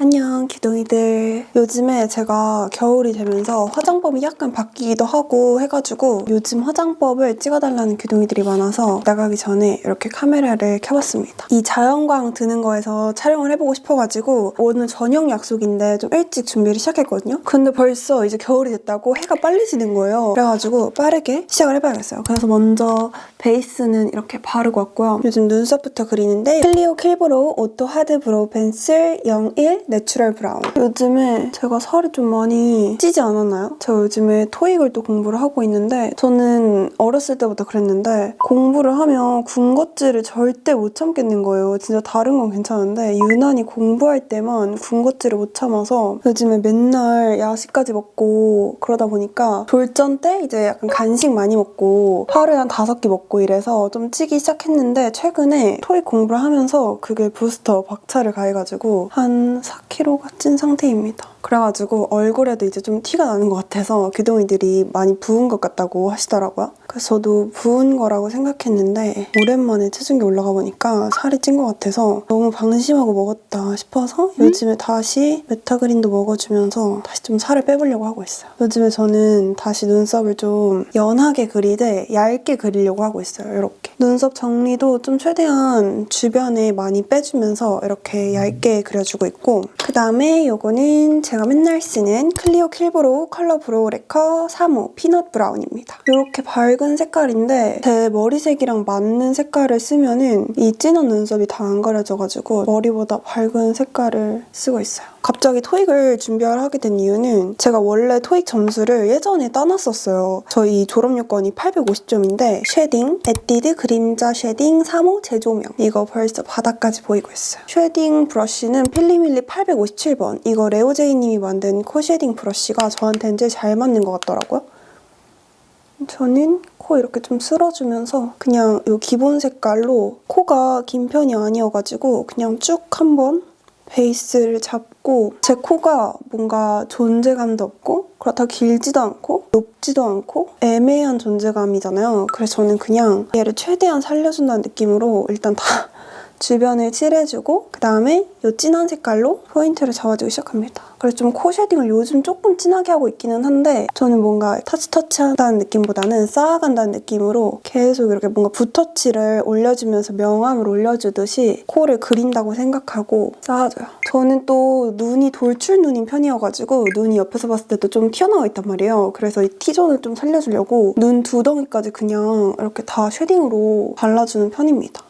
안녕 기둥이들. 요즘에 제가 겨울이 되면서 화장법이 약간 바뀌기도 하고 해가지고 요즘 화장법을 찍어달라는 기둥이들이 많아서 나가기 전에 이렇게 카메라를 켜봤습니다. 이 자연광 드는 거에서 촬영을 해보고 싶어가지고 오늘 저녁 약속인데 좀 일찍 준비를 시작했거든요. 근데 벌써 이제 겨울이 됐다고 해가 빨리 지는 거예요. 그래가지고 빠르게 시작을 해봐야겠어요. 그래서 먼저 베이스는 이렇게 바르고 왔고요. 요즘 눈썹부터 그리는데 클리오 킬브로우 오토 하드 브로우 펜슬 01 내추럴 브라운 요즘에 제가 살이 좀 많이 찌지 않았나요? 제가 요즘에 토익을 또 공부를 하고 있는데 저는 어렸을 때부터 그랬는데 공부를 하면 군것질을 절대 못 참겠는 거예요 진짜 다른 건 괜찮은데 유난히 공부할 때만 군것질을 못 참아서 요즘에 맨날 야식까지 먹고 그러다 보니까 졸전 때 이제 약간 간식 많이 먹고 하루에 한 다섯 개 먹고 이래서 좀 찌기 시작했는데 최근에 토익 공부를 하면서 그게 부스터 박차를 가해가지고 한 4kg 가찐 상태입니다. 그래가지고 얼굴에도 이제 좀 티가 나는 것 같아서 귀동이들이 많이 부은 것 같다고 하시더라고요. 그래서 저도 부은 거라고 생각했는데 오랜만에 체중이 올라가 보니까 살이 찐 것 같아서 너무 방심하고 먹었다 싶어서 요즘에 다시 메타그린도 먹어주면서 다시 좀 살을 빼보려고 하고 있어요. 요즘에 저는 다시 눈썹을 좀 연하게 그리되 얇게 그리려고 하고 있어요. 이렇게. 눈썹 정리도 좀 최대한 주변에 많이 빼주면서 이렇게 얇게 그려주고 있고 그 다음에 요거는 제가 맨날 쓰는 클리오 킬브로우 컬러 브로우 레커 3호 피넛 브라운입니다. 이렇게 밝은 색깔인데 제 머리색이랑 맞는 색깔을 쓰면은 이 진한 눈썹이 다 안 가려져가지고 머리보다 밝은 색깔을 쓰고 있어요. 갑자기 토익을 준비를 하게 된 이유는 제가 원래 토익 점수를 예전에 따놨었어요. 저희 졸업 요건이 850점인데 쉐딩, 에뛰드 그림자 쉐딩 3호 제조명 이거 벌써 바닥까지 보이고 있어요. 쉐딩 브러쉬는 필리밀리 857번 이거 레오제이 님이 만든 코 쉐딩 브러쉬가 저한테는 제일 잘 맞는 것 같더라고요. 저는 코 이렇게 좀 쓸어주면서 그냥 이 기본 색깔로 코가 긴 편이 아니어가지고 그냥 쭉 한번 베이스를 잡고 제 코가 뭔가 존재감도 없고 그렇다고 길지도 않고 높지도 않고 애매한 존재감이잖아요. 그래서 저는 그냥 얘를 최대한 살려준다는 느낌으로 일단 다 주변을 칠해주고 그 다음에 이 진한 색깔로 포인트를 잡아주기 시작합니다. 그래서 좀 코 쉐딩을 요즘 조금 진하게 하고 있기는 한데 저는 뭔가 터치 터치한다는 느낌보다는 쌓아간다는 느낌으로 계속 이렇게 뭔가 붓터치를 올려주면서 명암을 올려주듯이 코를 그린다고 생각하고 쌓아줘요. 저는 또 눈이 돌출 눈인 편이어가지고 눈이 옆에서 봤을 때도 좀 튀어나와 있단 말이에요. 그래서 이 T존을 좀 살려주려고 눈 두 덩이까지 그냥 이렇게 다 쉐딩으로 발라주는 편입니다.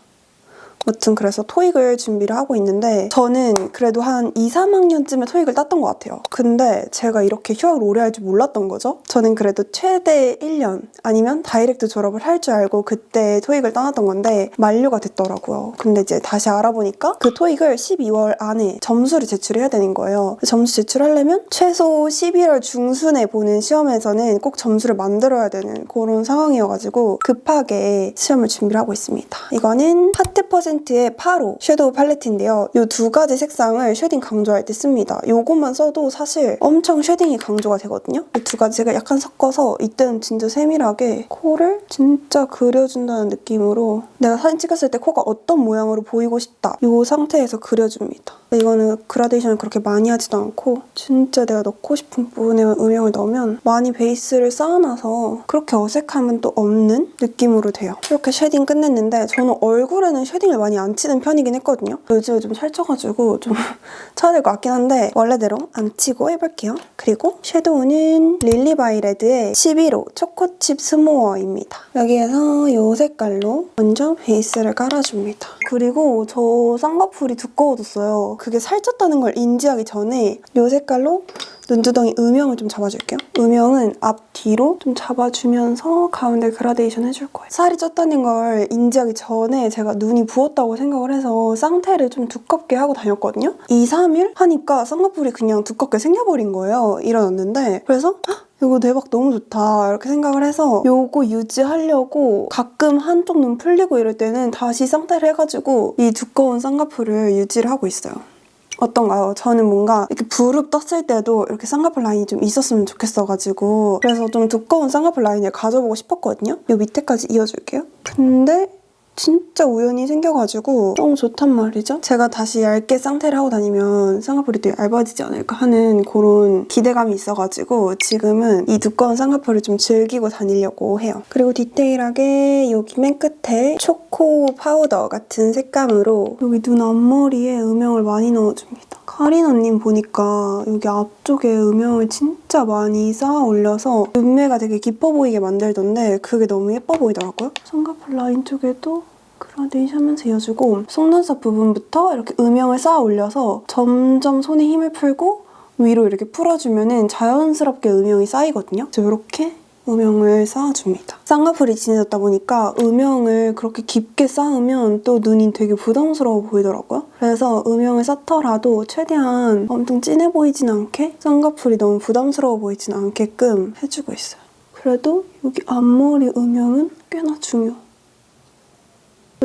아무튼 그래서 토익을 준비를 하고 있는데 저는 그래도 한 2, 3학년쯤에 토익을 땄던 것 같아요. 근데 제가 이렇게 휴학을 오래 할 줄 몰랐던 거죠. 저는 그래도 최대 1년 아니면 다이렉트 졸업을 할 줄 알고 그때 토익을 따놨던 건데 만료가 됐더라고요. 근데 이제 다시 알아보니까 그 토익을 12월 안에 점수를 제출해야 되는 거예요. 점수 제출하려면 최소 11월 중순에 보는 시험에서는 꼭 점수를 만들어야 되는 그런 상황이어가지고 급하게 시험을 준비를 하고 있습니다. 이거는 하트 퍼센 트의 8호 섀도우 팔레트인데요. 이 두 가지 색상을 쉐딩 강조할 때 씁니다. 이것만 써도 사실 엄청 쉐딩이 강조가 되거든요. 이 두 가지가 약간 섞어서 이때는 진짜 세밀하게 코를 진짜 그려준다는 느낌으로 내가 사진 찍었을 때 코가 어떤 모양으로 보이고 싶다. 이 상태에서 그려줍니다. 이거는 그라데이션을 그렇게 많이 하지도 않고 진짜 내가 넣고 싶은 부분에 음영을 넣으면 많이 베이스를 쌓아놔서 그렇게 어색함은 또 없는 느낌으로 돼요. 이렇게 쉐딩 끝냈는데 저는 얼굴에는 쉐딩을 많이 안 치는 편이긴 했거든요. 요즘에 좀 살쪄가지고 좀 쳐야 될 것 같긴 한데 원래대로 안 치고 해볼게요. 그리고 섀도우는 릴리바이레드의 11호 초코칩 스모어입니다. 여기에서 이 색깔로 먼저 베이스를 깔아줍니다. 그리고 저 쌍꺼풀이 두꺼워졌어요. 그게 살쪘다는 걸 인지하기 전에 이 색깔로 눈두덩이 음영을 좀 잡아줄게요. 음영은 앞 뒤로 좀 잡아주면서 가운데 그라데이션 해줄 거예요. 살이 쪘다는 걸 인지하기 전에 제가 눈이 부었다고 생각을 해서 쌍태를 좀 두껍게 하고 다녔거든요. 2, 3일 하니까 쌍꺼풀이 그냥 두껍게 생겨버린 거예요. 일어났는데 그래서 헉, 이거 대박 너무 좋다 이렇게 생각을 해서 요거 유지하려고 가끔 한쪽 눈 풀리고 이럴 때는 다시 쌍태를 해가지고 이 두꺼운 쌍꺼풀을 유지를 하고 있어요. 어떤가요? 저는 뭔가 이렇게 부릅 떴을 때도 이렇게 쌍꺼풀 라인이 좀 있었으면 좋겠어가지고 그래서 좀 두꺼운 쌍꺼풀 라인을 가져보고 싶었거든요. 요 밑에까지 이어줄게요. 근데 진짜 우연히 생겨가지고 너무 좋단 말이죠. 제가 다시 얇게 쌍태를 하고 다니면 쌍꺼풀이 또 얇아지지 않을까 하는 그런 기대감이 있어가지고 지금은 이 두꺼운 쌍꺼풀을 좀 즐기고 다니려고 해요. 그리고 디테일하게 여기 맨 끝에 초코 파우더 같은 색감으로 여기 눈 앞머리에 음영을 많이 넣어줍니다. 카린 언님 보니까 여기 앞쪽에 음영을 진짜 많이 쌓아 올려서 눈매가 되게 깊어 보이게 만들던데 그게 너무 예뻐 보이더라고요. 쌍꺼풀 라인 쪽에도 그라데이션만 지어주고 속눈썹 부분부터 이렇게 음영을 쌓아 올려서 점점 손에 힘을 풀고 위로 이렇게 풀어주면 자연스럽게 음영이 쌓이거든요. 그래서 이렇게 음영을 쌓아줍니다. 쌍꺼풀이 진해졌다 보니까 음영을 그렇게 깊게 쌓으면 또 눈이 되게 부담스러워 보이더라고요. 그래서 음영을 쌓더라도 최대한 엄청 진해 보이진 않게 쌍꺼풀이 너무 부담스러워 보이진 않게끔 해주고 있어요. 그래도 여기 앞머리 음영은 꽤나 중요.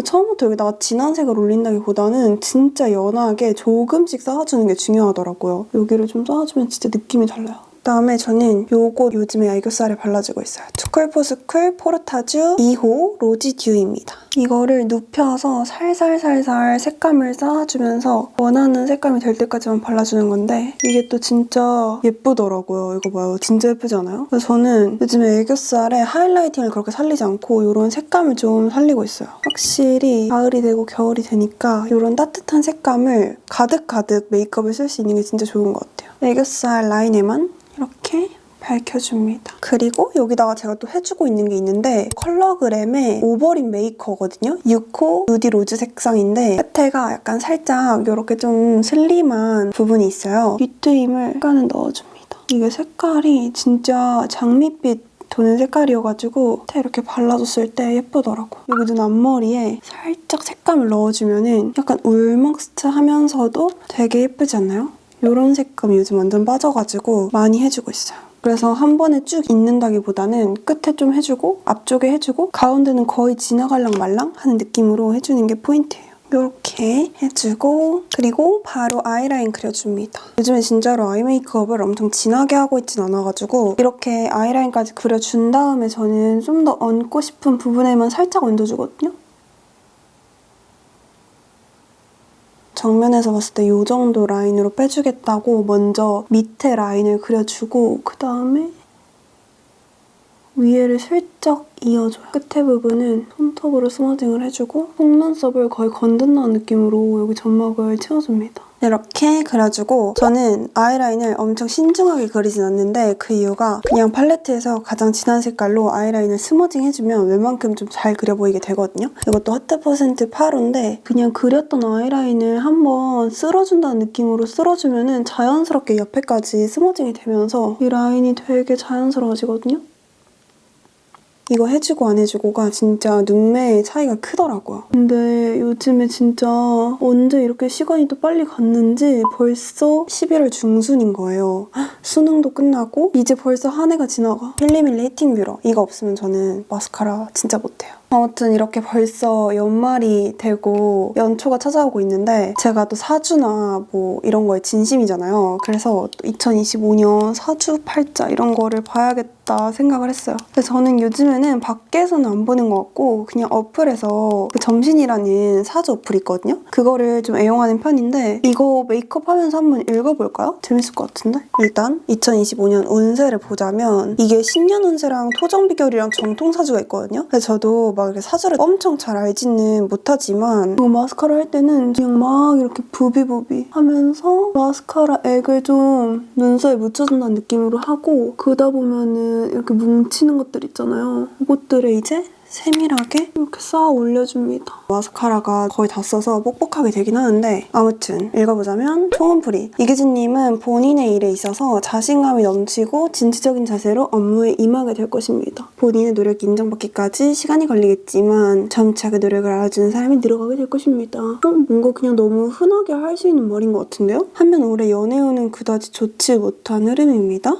처음부터 여기다가 진한 색을 올린다기보다는 진짜 연하게 조금씩 쌓아주는 게 중요하더라고요. 여기를 좀 쌓아주면 진짜 느낌이 달라요. 그다음에 저는 요거 요즘에 애교살에 발라주고 있어요. 투쿨포스쿨 포르타주 2호 로지 듀입니다. 이거를 눕혀서 살살살살 색감을 쌓아주면서 원하는 색감이 될 때까지만 발라주는 건데 이게 또 진짜 예쁘더라고요. 이거 봐요. 진짜 예쁘지 않아요? 그래서 저는 요즘에 애교살에 하이라이팅을 그렇게 살리지 않고 이런 색감을 좀 살리고 있어요. 확실히 가을이 되고 겨울이 되니까 이런 따뜻한 색감을 가득가득 메이크업을 쓸 수 있는 게 진짜 좋은 것 같아요. 애교살 라인에만 이렇게 밝혀줍니다. 그리고 여기다가 제가 또 해주고 있는 게 있는데 컬러그램의 오버립 메이커거든요. 6호 누디 로즈 색상인데 끝에가 약간 살짝 이렇게 좀 슬림한 부분이 있어요. 뒷트임을 약간은 넣어줍니다. 이게 색깔이 진짜 장밋빛 도는 색깔이어가지고 이렇게 발라줬을 때 예쁘더라고. 여기 눈 앞머리에 살짝 색감을 넣어주면은 약간 울먹스트 하면서도 되게 예쁘지 않나요? 이런 색감 요즘 완전 빠져가지고 많이 해주고 있어요. 그래서 한 번에 쭉 있는다기보다는 끝에 좀 해주고 앞쪽에 해주고 가운데는 거의 지나갈랑 말랑 하는 느낌으로 해주는 게 포인트예요. 이렇게 해주고 그리고 바로 아이라인 그려줍니다. 요즘에 진짜로 아이 메이크업을 엄청 진하게 하고 있진 않아가지고 이렇게 아이라인까지 그려준 다음에 저는 좀 더 얹고 싶은 부분에만 살짝 얹어주거든요. 정면에서 봤을 때 이 정도 라인으로 빼주겠다고 먼저 밑에 라인을 그려주고 그 다음에 위에를 슬쩍 이어줘요. 끝에 부분은 손톱으로 스머징을 해주고 속눈썹을 거의 건든다는 느낌으로 여기 점막을 채워줍니다. 이렇게 그려주고 저는 아이라인을 엄청 신중하게 그리진 않는데 그 이유가 그냥 팔레트에서 가장 진한 색깔로 아이라인을 스머징 해주면 웬만큼 좀 잘 그려 보이게 되거든요. 이것도 하트 퍼센트 8호인데 그냥 그렸던 아이라인을 한번 쓸어준다는 느낌으로 쓸어주면 자연스럽게 옆에까지 스머징이 되면서 이 라인이 되게 자연스러워지거든요. 이거 해주고 안 해주고가 진짜 눈매의 차이가 크더라고요. 근데 요즘에 진짜 언제 이렇게 시간이 또 빨리 갔는지 벌써 11월 중순인 거예요. 헉, 수능도 끝나고 이제 벌써 한 해가 지나가. 힐리밀리 히팅 뷰러 이거 없으면 저는 마스카라 진짜 못해요. 아무튼 이렇게 벌써 연말이 되고 연초가 찾아오고 있는데 제가 또 사주나 뭐 이런 거에 진심이잖아요. 그래서 2025년 사주 팔자 이런 거를 봐야겠다 생각을 했어요. 근데 저는 요즘에는 밖에서는 안 보는 것 같고 그냥 어플에서 그 점신이라는 사주 어플 있거든요. 그거를 좀 애용하는 편인데 이거 메이크업 하면서 한번 읽어볼까요? 재밌을 것 같은데? 일단 2025년 운세를 보자면 이게 신년 운세랑 토정 비결이랑 정통 사주가 있거든요. 근데 저도 막 이렇게 사주를 엄청 잘 알지는 못하지만 이거 마스카라 할 때는 그냥 막 이렇게 부비부비 하면서 마스카라 액을 좀 눈썹에 묻혀준다는 느낌으로 하고 그러다 보면은 이렇게 뭉치는 것들 있잖아요. 이것들을 이제 세밀하게 이렇게 쌓아 올려줍니다. 마스카라가 거의 다 써서 뻑뻑하게 되긴 하는데 아무튼 읽어보자면 총은풀이 이기진님은 본인의 일에 있어서 자신감이 넘치고 진취적인 자세로 업무에 임하게 될 것입니다. 본인의 노력이 인정받기까지 시간이 걸리겠지만 점차 그 노력을 알아주는 사람이 늘어가게 될 것입니다. 어, 뭔가 그냥 너무 흔하게 할 수 있는 말인 것 같은데요? 한편 올해 연애운은 그다지 좋지 못한 흐름입니다.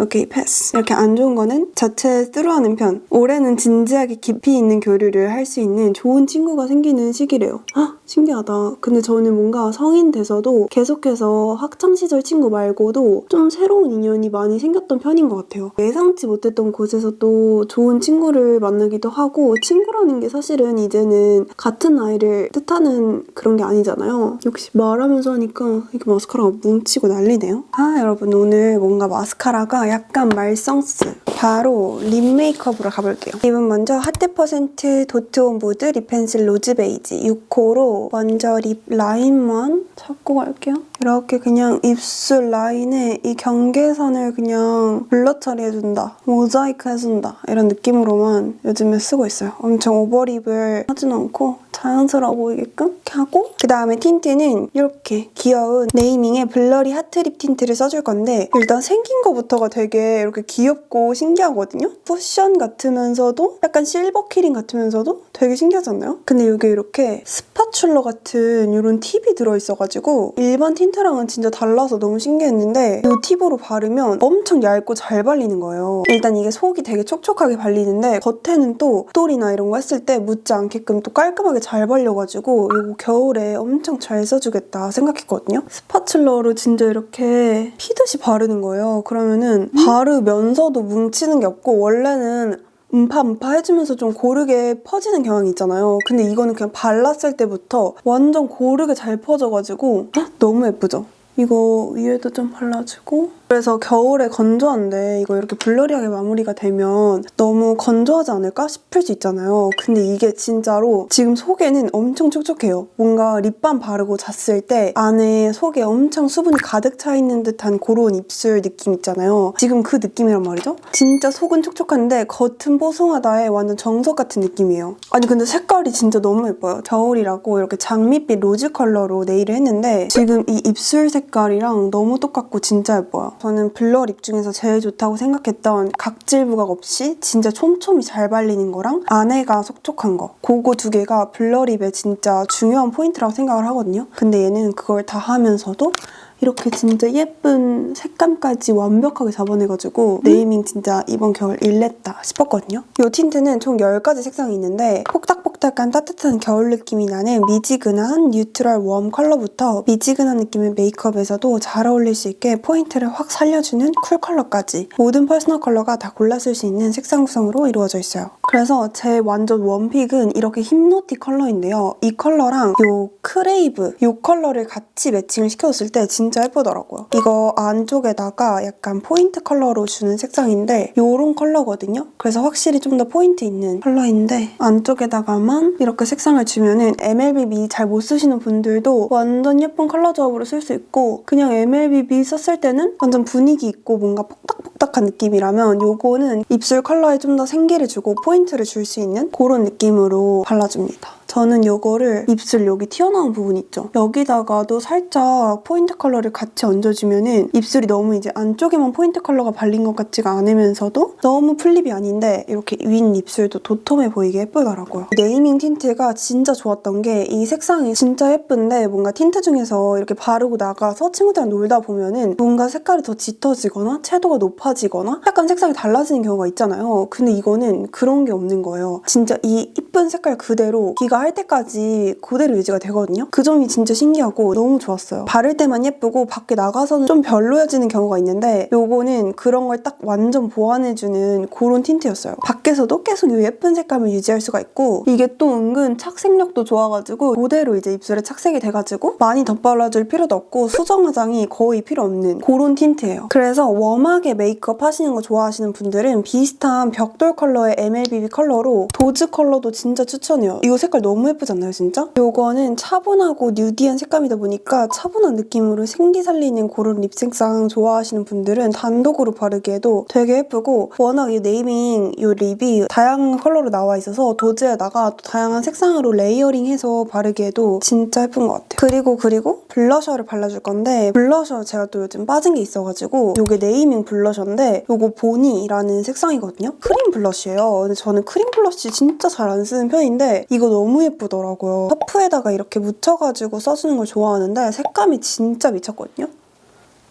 오케이 패스. 이렇게 안 좋은 거는 자체 쓰러하는 편. 올해는 진지하게 깊이 있는 교류를 할 수 있는 좋은 친구가 생기는 시기래요. 헉, 신기하다. 근데 저는 뭔가 성인 돼서도 계속해서 학창시절 친구 말고도 좀 새로운 인연이 많이 생겼던 편인 것 같아요. 예상치 못했던 곳에서 또 좋은 친구를 만나기도 하고 친구라는 게 사실은 이제는 같은 나이를 뜻하는 그런 게 아니잖아요. 역시 말하면서 하니까 이렇게 마스카라가 뭉치고 난리네요. 아 여러분 오늘 뭔가 마스카라가 약간 말썽스 바로 립 메이크업으로 가볼게요. 립은 먼저 핫100% 도트온 보드 립 펜슬 로즈 베이지 6호로 먼저 립 라인만 잡고 갈게요. 이렇게 그냥 입술 라인에 이 경계선을 그냥 블러 처리해준다. 모자이크 해준다. 이런 느낌으로만 요즘에 쓰고 있어요. 엄청 오버립을 하진 않고 자연스러워 보이게끔 하고 그 다음에 틴트는 이렇게 귀여운 네이밍의 블러리 하트립 틴트를 써줄 건데 일단 생긴 거부터가 되게 이렇게 귀엽고 신기하거든요? 쿠션 같으면서도 약간 실버 키링 같으면서도 되게 신기하지 않나요? 근데 이게 이렇게 스파츌러 같은 이런 팁이 들어있어가지고 일반 틴트랑은 진짜 달라서 너무 신기했는데 이 팁으로 바르면 엄청 얇고 잘 발리는 거예요. 일단 이게 속이 되게 촉촉하게 발리는데 겉에는 또 똘이나 이런 거 했을 때 묻지 않게끔 또 깔끔하게 잘 발려가지고 이거 겨울에 엄청 잘 써주겠다 생각했거든요. 스파츌러로 진짜 이렇게 피듯이 바르는 거예요. 그러면은 바르면서도 뭉치는 게 없고 원래는 음파 음파 해주면서 좀 고르게 퍼지는 경향이 있잖아요. 근데 이거는 그냥 발랐을 때부터 완전 고르게 잘 퍼져가지고 헉, 너무 예쁘죠? 이거 위에도 좀 발라주고 그래서 겨울에 건조한데 이거 이렇게 블러리하게 마무리가 되면 너무 건조하지 않을까 싶을 수 있잖아요. 근데 이게 진짜로 지금 속에는 엄청 촉촉해요. 뭔가 립밤 바르고 잤을 때 안에 속에 엄청 수분이 가득 차 있는 듯한 그런 입술 느낌 있잖아요. 지금 그 느낌이란 말이죠. 진짜 속은 촉촉한데 겉은 뽀송하다의 완전 정석 같은 느낌이에요. 아니 근데 색깔이 진짜 너무 예뻐요. 겨울이라고 이렇게 장밋빛 로즈 컬러로 네일을 했는데 지금 이 입술 색 깔이랑 너무 똑같고 진짜 예뻐요. 저는 블러 립 중에서 제일 좋다고 생각했던 각질 부각 없이 진짜 촘촘히 잘 발리는 거랑 안에가 촉촉한 거 그거 두 개가 블러 립의 진짜 중요한 포인트라고 생각을 하거든요. 근데 얘는 그걸 다 하면서도 이렇게 진짜 예쁜 색감까지 완벽하게 잡아내가지고 네이밍 진짜 이번 겨울 일냈다 싶었거든요. 이 틴트는 총 10가지 색상이 있는데 폭닥폭닥한 따뜻한 겨울 느낌이 나는 미지근한 뉴트럴 웜 컬러부터 미지근한 느낌의 메이크업에서도 잘 어울릴 수 있게 포인트를 확 살려주는 쿨 컬러까지 모든 퍼스널 컬러가 다 골라 쓸 수 있는 색상 구성으로 이루어져 있어요. 그래서 제 완전 원픽은 이렇게 힙노틱 컬러인데요. 이 컬러랑 이 크레이브 이 컬러를 같이 매칭을 시켜줬을 때 진짜 예쁘더라고요. 이거 안쪽에다가 약간 포인트 컬러로 주는 색상인데 이런 컬러거든요. 그래서 확실히 좀 더 포인트 있는 컬러인데 안쪽에다가만 이렇게 색상을 주면은 MLBB 잘 못 쓰시는 분들도 완전 예쁜 컬러 조합으로 쓸 수 있고 그냥 MLBB 썼을 때는 완전 분위기 있고 뭔가 폭닥폭닥한 느낌이라면 요거는 입술 컬러에 좀 더 생기를 주고 포인트를 줄 수 있는 그런 느낌으로 발라줍니다. 저는 요거를 입술 여기 튀어나온 부분 있죠? 여기다가도 살짝 포인트 컬러를 같이 얹어주면은 입술이 너무 이제 안쪽에만 포인트 컬러가 발린 것 같지가 않으면서도 너무 플립이 아닌데 이렇게 윗 입술도 도톰해 보이게 예쁘더라고요. 네이밍 틴트가 진짜 좋았던 게 이 색상이 진짜 예쁜데 뭔가 틴트 중에서 이렇게 바르고 나가서 친구들이랑 놀다 보면은 뭔가 색깔이 더 짙어지거나 채도가 높아지거나 약간 색상이 달라지는 경우가 있잖아요. 근데 이거는 그런 게 없는 거예요. 진짜 이 이쁜 색깔 그대로 기가 할 때까지 그대로 유지가 되거든요. 그 점이 진짜 신기하고 너무 좋았어요. 바를 때만 예쁘고 밖에 나가서는 좀 별로여지는 경우가 있는데 요거는 그런 걸 딱 완전 보완해주는 그런 틴트였어요. 밖에서도 계속 이 예쁜 색감을 유지할 수가 있고 이게 또 은근 착색력도 좋아가지고 그대로 이제 입술에 착색이 돼가지고 많이 덧발라줄 필요도 없고 수정 화장이 거의 필요 없는 그런 틴트예요. 그래서 웜하게 메이크업 하시는 거 좋아하시는 분들은 비슷한 벽돌 컬러의 MLBB 컬러로 도즈 컬러도 진짜 추천해요. 이거 색깔 너무 예쁘지 않나요, 진짜? 요거는 차분하고 뉴디한 색감이다 보니까 차분한 느낌으로 생기 살리는 그런 립 색상 좋아하시는 분들은 단독으로 바르기에도 되게 예쁘고 워낙 이 네이밍 이 립이 다양한 컬러로 나와 있어서 도즈에다가 또 다양한 색상으로 레이어링해서 바르기에도 진짜 예쁜 것 같아요. 그리고 그리고 블러셔를 발라줄 건데 블러셔 제가 또 요즘 빠진 게 있어가지고 이게 네이밍 블러셔인데 이거 보니라는 색상이거든요. 크림 블러쉬예요. 근데 저는 크림 블러쉬 진짜 잘 안 쓰는 편인데 이거 너무 예쁘더라고요. 퍼프에다가 이렇게 묻혀가지고 써주는 걸 좋아하는데 색감이 진짜 미쳤거든요.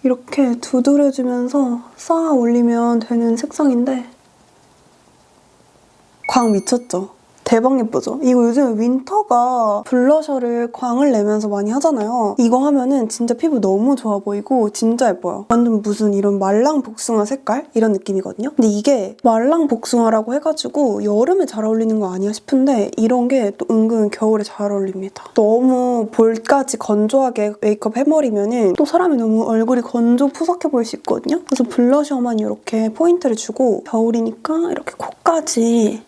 이렇게 두드려주면서 쌓아 올리면 되는 색상인데 광 미쳤죠? 대박 예쁘죠? 이거 요즘 윈터가 블러셔를 광을 내면서 많이 하잖아요. 이거 하면은 진짜 피부 너무 좋아 보이고 진짜 예뻐요. 완전 무슨 이런 말랑 복숭아 색깔? 이런 느낌이거든요. 근데 이게 말랑 복숭아라고 해가지고 여름에 잘 어울리는 거 아니야 싶은데 이런 게 또 은근 겨울에 잘 어울립니다. 너무 볼까지 건조하게 메이크업 해버리면은 또 사람이 너무 얼굴이 건조 푸석해 보일 수 있거든요. 그래서 블러셔만 이렇게 포인트를 주고 겨울이니까 이렇게 코까지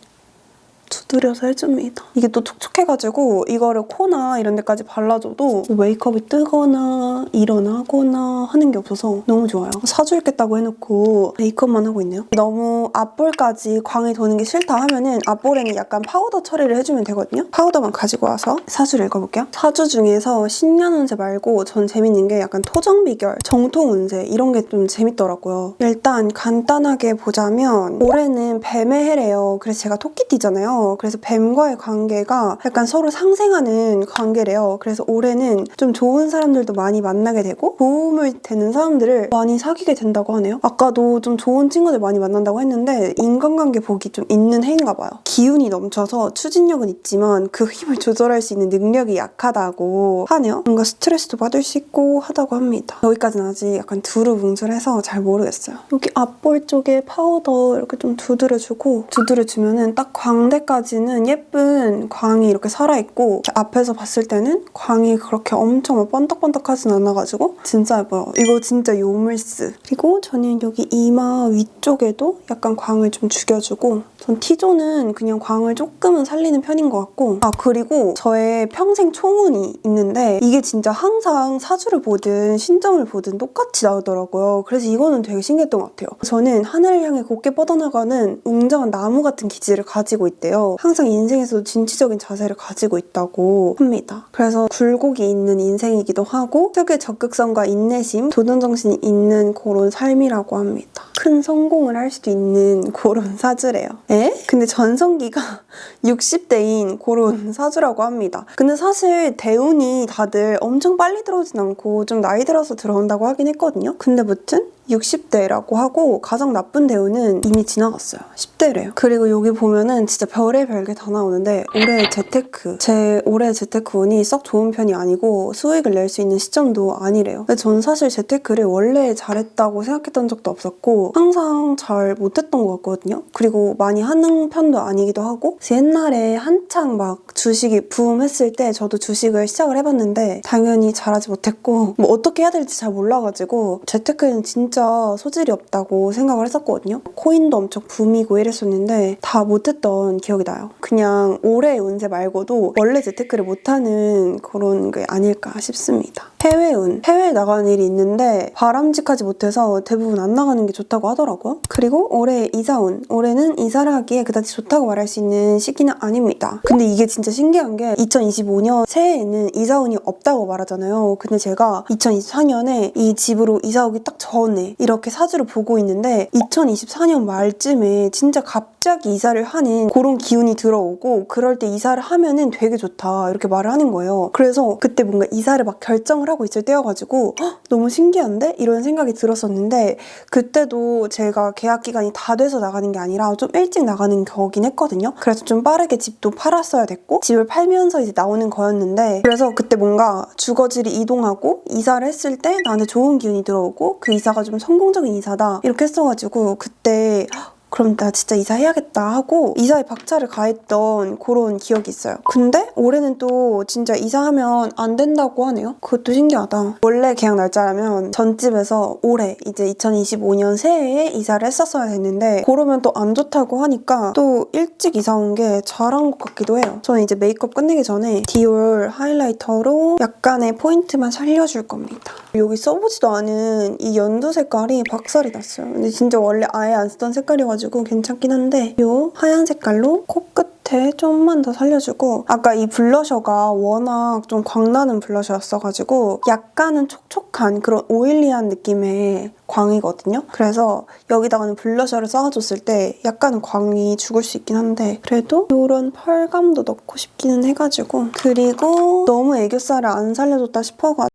두드려서 해줍니다. 이게 또 촉촉해가지고 이거를 코나 이런 데까지 발라줘도 메이크업이 뜨거나 일어나거나 하는 게 없어서 너무 좋아요. 사줄겠다고 해놓고 메이크업만 하고 있네요. 너무 앞볼까지 광이 도는 게 싫다 하면은 앞볼에는 약간 파우더 처리를 해주면 되거든요. 파우더만 가지고 와서 사주를 읽어볼게요. 사주 중에서 신년 운세 말고 전 재밌는 게 약간 토정 비결, 정통 운세 이런 게 좀 재밌더라고요. 일단 간단하게 보자면 올해는 뱀의 해래요. 그래서 제가 토끼띠잖아요. 그래서 뱀과의 관계가 약간 서로 상생하는 관계래요. 그래서 올해는 좀 좋은 사람들도 많이 만나게 되고 도움을 되는 사람들을 많이 사귀게 된다고 하네요. 아까도 좀 좋은 친구들 많이 만난다고 했는데 인간관계 복이 좀 있는 해인가 봐요. 기운이 넘쳐서 추진력은 있지만 그 힘을 조절할 수 있는 능력이 약하다고 하네요. 뭔가 스트레스도 받을 수 있고 하다고 합니다. 여기까지는 아직 약간 두루뭉술해서 잘 모르겠어요. 여기 앞볼 쪽에 파우더 이렇게 좀 두드려주고 두드려주면은 딱 광대 까지는 예쁜 광이 이렇게 살아있고 앞에서 봤을 때는 광이 그렇게 엄청 막 번떡번떡하진 않아가지고 진짜 예뻐요. 이거 진짜 요물스. 그리고 저는 여기 이마 위쪽에도 약간 광을 좀 죽여주고 전 T존은 그냥 광을 조금은 살리는 편인 것 같고 아 그리고 저의 평생 초운이 있는데 이게 진짜 항상 사주를 보든 신점을 보든 똑같이 나오더라고요. 그래서 이거는 되게 신기했던 것 같아요. 저는 하늘을 향해 곱게 뻗어나가는 웅장한 나무 같은 기질을 가지고 있대요. 항상 인생에서도 진취적인 자세를 가지고 있다고 합니다. 그래서 굴곡이 있는 인생이기도 하고 특유의 적극성과 인내심, 도전정신이 있는 그런 삶이라고 합니다. 큰 성공을 할 수도 있는 그런 사주래요. 에? 근데 전성기가 60대인 그런 사주라고 합니다. 근데 사실 대운이 다들 엄청 빨리 들어오진 않고 좀 나이 들어서 들어온다고 하긴 했거든요. 근데 무튼 60대라고 하고 가장 나쁜 대우는 이미 지나갔어요. 10대래요. 그리고 여기 보면은 진짜 별의 별게 다 나오는데 올해 재테크 제 올해 재테크 운이 썩 좋은 편이 아니고 수익을 낼 수 있는 시점도 아니래요. 근데 전 사실 재테크를 원래 잘했다고 생각했던 적도 없었고 항상 잘 못했던 것 같거든요. 그리고 많이 하는 편도 아니기도 하고 옛날에 한창 막 주식이 부음했을 때 저도 주식을 시작을 해봤는데 당연히 잘하지 못했고 뭐 어떻게 해야 될지 잘 몰라가지고 재테크는 진짜 소질이 없다고 생각을 했었거든요. 코인도 엄청 붐이고 이랬었는데 다 못했던 기억이 나요. 그냥 올해 운세 말고도 원래 재테크를 못하는 그런 게 아닐까 싶습니다. 해외운, 해외에 나가는 일이 있는데 바람직하지 못해서 대부분 안 나가는 게 좋다고 하더라고요. 그리고 올해 이사운, 올해는 이사를 하기에 그다지 좋다고 말할 수 있는 시기는 아닙니다. 근데 이게 진짜 신기한 게 2025년 새해에는 이사운이 없다고 말하잖아요. 근데 제가 2024년에 이 집으로 이사 오기 딱 전에 이렇게 사주를 보고 있는데 2024년 말쯤에 진짜 갑자기 이사를 하는 그런 기운이 들어오고 그럴 때 이사를 하면은 되게 좋다 이렇게 말을 하는 거예요. 그래서 그때 뭔가 이사를 막 결정을 하고 있을 때여가지고 "헉, 너무 신기한데? 이런 생각이 들었었는데 그때도 제가 계약 기간이 다 돼서 나가는 게 아니라 좀 일찍 나가는 거긴 했거든요. 그래서 좀 빠르게 집도 팔았어야 됐고 집을 팔면서 이제 나오는 거였는데 그래서 그때 뭔가 주거지를 이동하고 이사를 했을 때 나한테 좋은 기운이 들어오고 그 이사가 좀 성공적인 이사다 이렇게 했어가지고 그때 "헉, 그럼 나 진짜 이사해야겠다 하고 이사에 박차를 가했던 그런 기억이 있어요. 근데 올해는 또 진짜 이사하면 안 된다고 하네요. 그것도 신기하다. 원래 계약 날짜라면 전집에서 올해 이제 2025년 새해에 이사를 했었어야 됐는데 그러면 또 안 좋다고 하니까 또 일찍 이사 온 게 잘한 것 같기도 해요. 저는 이제 메이크업 끝내기 전에 디올 하이라이터로 약간의 포인트만 살려줄 겁니다. 여기 써보지도 않은 이 연두 색깔이 박살이 났어요. 근데 진짜 원래 아예 안 쓰던 색깔이 어가지고 괜찮긴 한데 이 하얀 색깔로 코끝에 좀만 더 살려주고 아까 이 블러셔가 워낙 좀 광나는 블러셔였어가지고 약간은 촉촉한 그런 오일리한 느낌의 광이거든요. 그래서 여기다가는 블러셔를 쌓아줬을 때 약간은 광이 죽을 수 있긴 한데 그래도 이런 펄감도 넣고 싶기는 해가지고 그리고 너무 애교살을 안 살려줬다 싶어가지고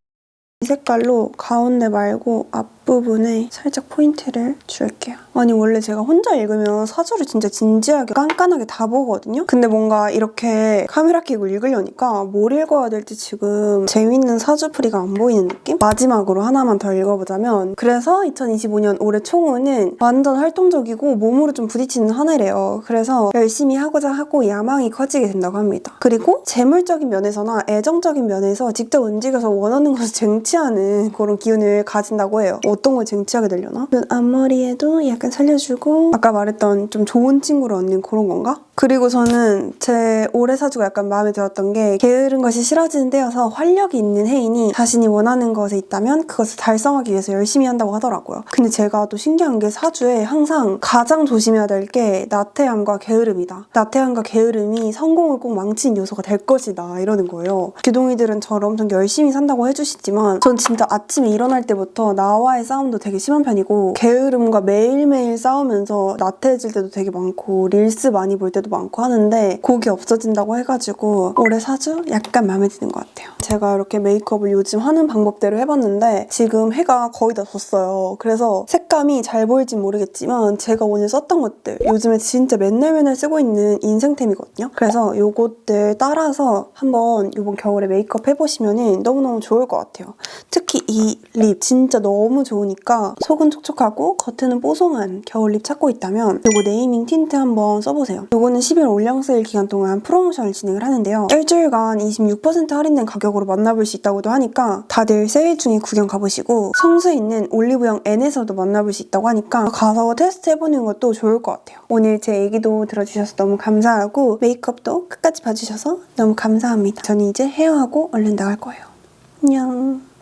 이 색깔로 가운데 말고 앞 앞부분에 살짝 포인트를 줄게요. 아니 원래 제가 혼자 읽으면 사주를 진짜 진지하게 깐깐하게 다 보거든요. 근데 뭔가 이렇게 카메라 켜고 읽으려니까 뭘 읽어야 될지 지금 재밌는 사주풀이가 안 보이는 느낌? 마지막으로 하나만 더 읽어보자면 그래서 2025년 올해 총우는 완전 활동적이고 몸으로 좀 부딪히는 한 해래요. 그래서 열심히 하고자 하고 야망이 커지게 된다고 합니다. 그리고 재물적인 면에서나 애정적인 면에서 직접 움직여서 원하는 것을 쟁취하는 그런 기운을 가진다고 해요. 어떤 걸 쟁취하게 되려나? 눈 앞머리에도 약간 살려주고 아까 말했던 좀 좋은 친구를 얻는 그런 건가? 그리고 저는 제 올해 사주가 약간 마음에 들었던 게 게으른 것이 싫어지는 때여서 활력이 있는 해이니 자신이 원하는 것에 있다면 그것을 달성하기 위해서 열심히 한다고 하더라고요. 근데 제가 또 신기한 게 사주에 항상 가장 조심해야 될 게 나태함과 게으름이다. 나태함과 게으름이 성공을 꼭 망치는 요소가 될 것이다. 이러는 거예요. 규동이들은 저를 엄청 열심히 산다고 해주시지만 전 진짜 아침에 일어날 때부터 나와의 싸움도 되게 심한 편이고 게으름과 매일매일 싸우면서 나태해질 때도 되게 많고 릴스 많이 볼 때도 많고 하는데 곡이 없어진다고 해가지고 올해 사주 약간 마음에 드는 것 같아요. 제가 이렇게 메이크업을 요즘 하는 방법대로 해봤는데 지금 해가 거의 다 졌어요. 그래서 색감이 잘 보일진 모르겠지만 제가 오늘 썼던 것들 요즘에 진짜 맨날 맨날 쓰고 있는 인생템이거든요. 그래서 요것들 따라서 한번 이번 겨울에 메이크업 해보시면 너무너무 좋을 것 같아요. 특히 이 립 진짜 너무 좋으니까 속은 촉촉하고 겉은 뽀송한 겨울 립 찾고 있다면 요거 네이밍 틴트 한번 써보세요. 요거는 11월 올영 세일 기간 동안 프로모션을 진행을 하는데요. 일주일간 26% 할인된 가격으로 만나볼 수 있다고도 하니까 다들 세일 중에 구경 가보시고 성수 있는 올리브영 N에서도 만나볼 수 있다고 하니까 가서 테스트 해보는 것도 좋을 것 같아요. 오늘 제 얘기도 들어주셔서 너무 감사하고 메이크업도 끝까지 봐주셔서 너무 감사합니다. 저는 이제 헤어하고 얼른 나갈 거예요. 안녕.